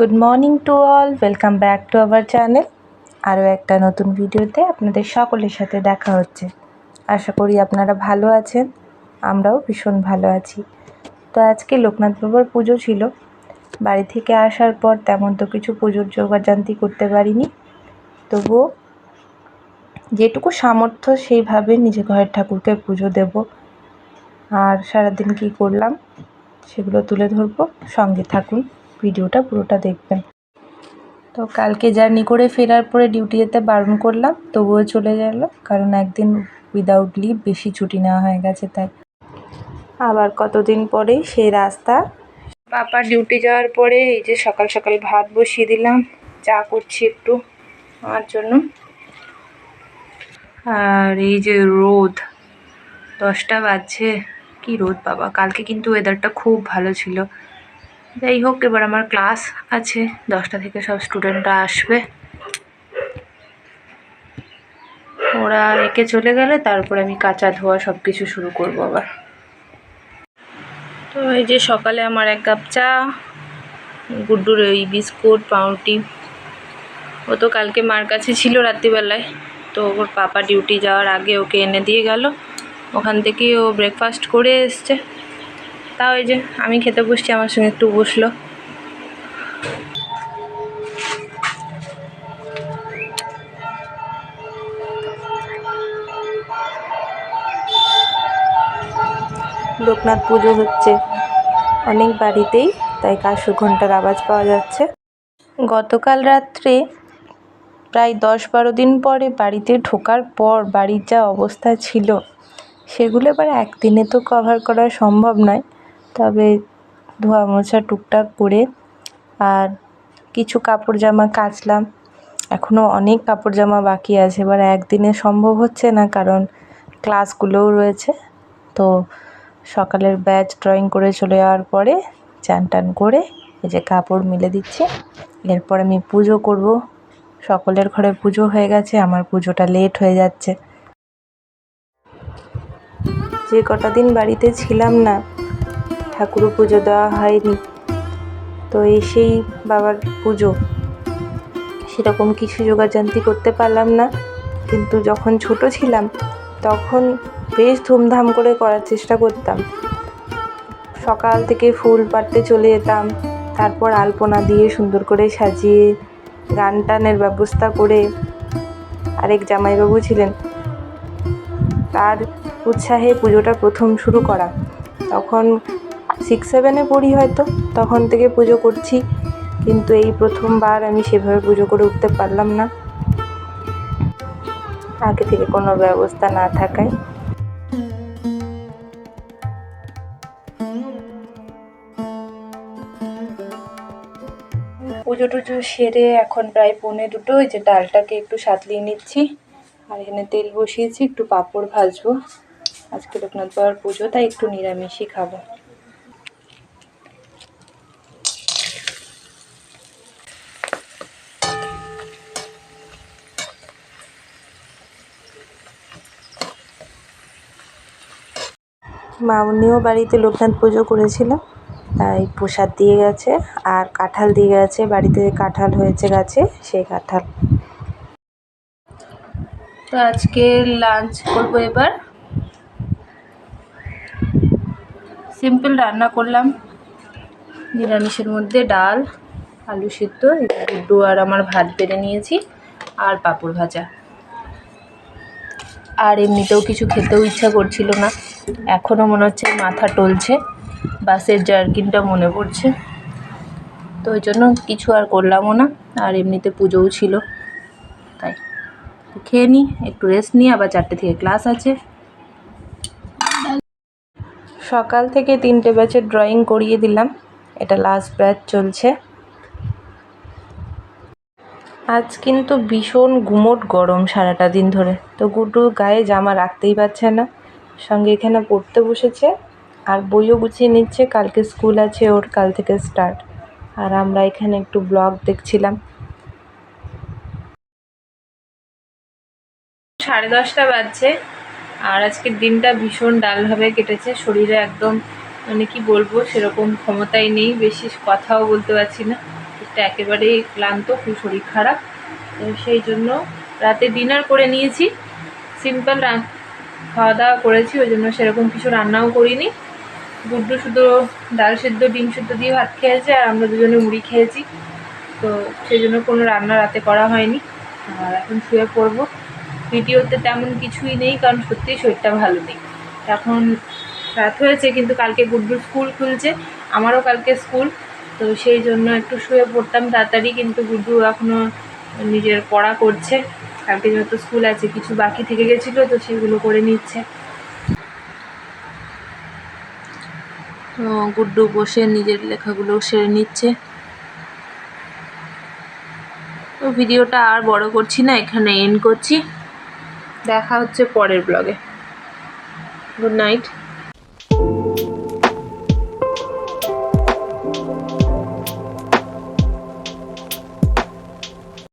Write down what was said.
Good morning to all welcome back to our channel আরও একটা নতুন ভিডিওতে আপনাদের সকলের সাথে দেখা হচ্ছে। আশা করি আপনারা ভালো আছেন। আমরাও ভীষণ ভালো আছি। তো আজকে লোকনাথ বাবার পুজো ছিল। বাড়ি থেকে আসার পর তেমন তো কিছু পুজোর যোগাযান্তি করতে পারিনি। তবুও যেটুকু সামর্থ্য সেইভাবে নিজে ঘরের ঠাকুরকে পুজো দেব। আর সারাদিন কী করলাম, সেগুলো তুলে ধরবো। সঙ্গে থাকুন। ভিডিওটা পুরোটা দেখবেন। তো কালকে জার্নি করে ফেরার পরে ডিউটি যেতে বারণ করলাম, তবুও চলে গেল। কারণ একদিন উইদাউট লিভ বেশি ছুটি নেওয়া হয়ে গেছে তাই। আবার কতদিন পরে সেই রাস্তা। পাপা ডিউটি যাওয়ার পরে এই যে সকাল সকাল ভাত বসিয়ে দিলাম, চা করছি একটু আমার জন্য। আর এই যে রোদ, দশটা বাজছে। কি রোদ বাবা, কালকে কিন্তু ওয়েদারটা খুব ভালো ছিল। যাই হোক, এবার আমার ক্লাস আছে। দশটা থেকে সব স্টুডেন্টরা আসবে। ওরা একে চলে গেলে, তারপরে আমি কাঁচা ধোয়া সব কিছু শুরু করব আবার। তো এই যে সকালে আমার এক কাপ চা, গুড্ডুর ওই বিস্কুট, পাউরুটি। ও তো কালকে মার কাছে ছিল রাত্রিবেলায়, তো ওর পাপা ডিউটি যাওয়ার আগে ওকে এনে দিয়ে গেল। ওখান থেকেই ও ব্রেকফাস্ট করে এসছে। তাও এই যে আমি খেতে বসছি, আমার সঙ্গে একটু বসল। লোকনাথ পুজো হচ্ছে অনেক বাড়িতেই, তাই কাশু ঘণ্টার আওয়াজ পাওয়া যাচ্ছে। গতকাল রাত্রে প্রায় দশ বারো দিন পরে বাড়িতে ঢোকার পর বাড়ির যা অবস্থা ছিল, সেগুলো এবার একদিনে তো কভার করা সম্ভব নয়। তবে ধোয়া মোছা টুকটাক করে আর কিছু কাপড় জামা কাচলাম। এখনও অনেক কাপড় জামা বাকি আছে, এবার একদিনে সম্ভব হচ্ছে না কারণ ক্লাসগুলোও রয়েছে। তো সকালের ব্যাচ ড্রয়িং করে চলে যাওয়ার পরে চান টান করে এই যে কাপড় মিলে দিচ্ছে। এরপর আমি পুজো করব। সকলের ঘরে পুজো হয়ে গেছে, আমার পুজোটা লেট হয়ে যাচ্ছে। যে কটা দিন বাড়িতে ছিলাম না ঠাকুর পুজো দেওয়া হয়নি। তো এসেই বাবার পুজো। সেরকম কিছু যোগাযান্তি করতে পারলাম না। কিন্তু যখন ছোট ছিলাম, তখন বেশ ধুমধাম করে করার চেষ্টা করতাম। সকাল থেকে ফুল পাড়তে চলে যেতাম, তারপর আলপনা দিয়ে সুন্দর করে সাজিয়ে গান টানের ব্যবস্থা করে আরেক জামাইবাবু ছিলেন। তার উৎসাহে পুজোটা প্রথম শুরু করা। তখন সিক্স সেভেনে পড়ি হয়তো, তখন থেকে পুজো করছি, কিন্তু এই প্রথমবার আমি সেভাবে পুজো করে উঠতে পারলাম না। আগে থেকে কোনো ব্যবস্থা না থাকায়। পুজো টুজো সেরে এখন প্রায় পৌনে দুটো ওই যে ডালটাকে একটু সাতলিয়ে নিচ্ছি, আর এখানে তেল বসিয়েছি, একটু পাঁপড় ভাজবো। আজকে লোকনাথ বাবার পুজো, তাই একটু নিরামিষই খাব। মামনিও বাড়িতে লোকনাথ পুজো করেছিল, তাই প্রসাদ দিয়ে গেছে আর কাঁঠাল দিয়ে গেছে, বাড়িতে কাঁঠাল হয়েছে গাছে, সেই কাঁঠাল। তো আজকে লাঞ্চ করব এবার। সিম্পল রান্না করলাম, নিরামিষের মধ্যে ডাল, আলু সিদ্ধ গুড্ডু আর আমার ভাত বেড়ে নিয়েছি, আর পাঁপড় ভাজা। আর এমনিতেও কিছু খেতেও ইচ্ছা করছিল না। এখনও মনে হচ্ছে মাথা টলছে, বাসের জার্কিনটা মনে পড়ছে। তো ওই জন্য কিছু আর করলামও না, আর এমনিতে পুজোও ছিল। তাই খেয়ে নিই একটু রেস্ট নিই আবার চারটে থেকে ক্লাস আছে। সকাল থেকে তিনটে ব্যাচের ড্রয়িং করিয়ে দিলাম। এটা লাস্ট ব্যাচ চলছে। আজ কিন্তু ভীষণ গুমোট গরম সারাটা দিন ধরে। তো গুড্ডু গায়ে জামা রাখতেই পারছে না। সঙ্গে এখানে পড়তে বসেছে আর বইও গুছিয়ে নিচ্ছে। কালকে স্কুল আছে ওর, কাল থেকে স্টার্ট আর আমরা এখানে একটু ব্লগ দেখছিলাম। সাড়ে দশটা বাজছে আর আজকের দিনটা ভীষণ ডালভাবে কেটেছে। শরীরে একদম মানে কি বলব, সেরকম ক্ষমতাই নেই, বেশি কথাও বলতে পারছি না। শরীরটা একেবারেই ক্লান্ত খুব শরীর খারাপ। তো সেই জন্য রাতে ডিনার করে নিয়েছি। সিম্পল খাওয়া দাওয়া করেছি, ওই জন্য সেরকম কিছু রান্নাও করিনি। গুড্ডু শুধু ডাল সেদ্ধ, ডিম সেদ্ধ দিয়ে ভাত খেয়েছে আর আমরা দুজনে মুড়ি খেয়েছি। তো সেই জন্য কোনো রান্না রাতে করা হয়নি। আর এখন শুয়ে পড়ব। ভিডিওতে তেমন কিছুই নেই, কারণ সত্যিই শরীরটা ভালো নেই। এখন রাত হয়েছে, কিন্তু কালকে গুড্ডুর স্কুল খুলছে। আমারও কালকে স্কুল। তো সেই জন্য একটু শুয়ে পড়তাম তাড়াতাড়ি, কিন্তু গুড্ডু এখনও নিজের পড়া করছে। কালকে যেহেতু স্কুল আছে, কিছু বাকি থেকে গেছিল, তো সেগুলো করে নিচ্ছে। তো গুড্ডু বসে নিজের লেখাগুলো সেরে নিচ্ছে। তো ভিডিওটা আর বড় করছি না, এখানে এন্ড করছি। দেখা হচ্ছে পরের ব্লগে গুড নাইট